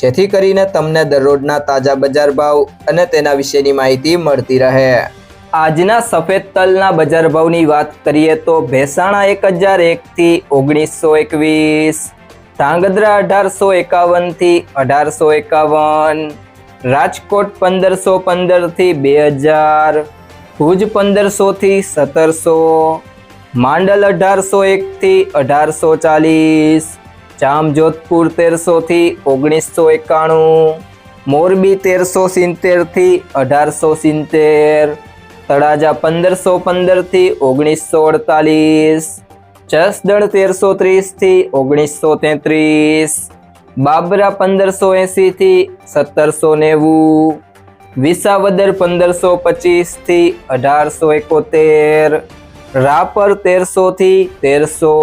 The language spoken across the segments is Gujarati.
જેથી કરીને તમને દરરોજના તાજા બજાર ભાવ અને તેના વિશેની માહિતી મળતી રહે. આજના સફેદ તલના બજાર ભાવની વાત કરીએ તો ભેસાણા એક હજાર એકથી ઓગણીસો એકવીસ, ધાંગધ્રા અઢારસો એકાવનથી અઢારસો એકાવન, રાજકોટ પંદરસો પંદરથી બે હજાર, ભુજ પંદરસોથી સત્તરસો, માંડલ અઢારસો એકથી અઢારસો ચાલીસ જામજોધપુર તેરસોથી ઓગણીસો એકાણું, મોરબી તેરસો સિત્તેરથી અઢારસો સિત્તેર, તળાજા પંદરસો પંદરથી ઓગણીસો અડતાલીસ, જસદણ તેરસો ત્રીસથી ઓગણીસો તેત્રીસ, બાબરા પંદરસો એંસીથી સત્તરસો નેવું, વિસાવદર પંદરસો પચીસથી અઢારસો એકોતેર, રાપર તેરસોથી તેરસો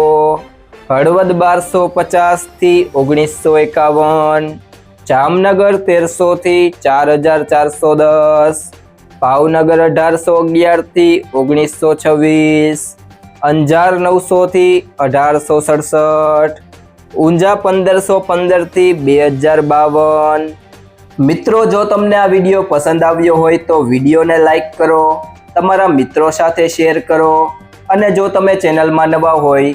હળવદ બારસો પચાસથી ઓગણીસો એકાવન, જામનગર તેરસોથી ચાર હજાર ચારસો દસ, ભાવનગર અઢારસો અગિયારથી ઓગણીસો છવ્વીસ, અંજાર નવસોથી અઢારસો સડસઠ, ઊંઝા પંદરસો પંદરથી બે હજાર બાવન. મિત્રો, જો તમને આ વીડિયો પસંદ આવ્યો હોય તો વિડીયોને લાઈક કરો, તમારા મિત્રો સાથે શેર કરો, અને જો તમે ચેનલમાં નવા હોય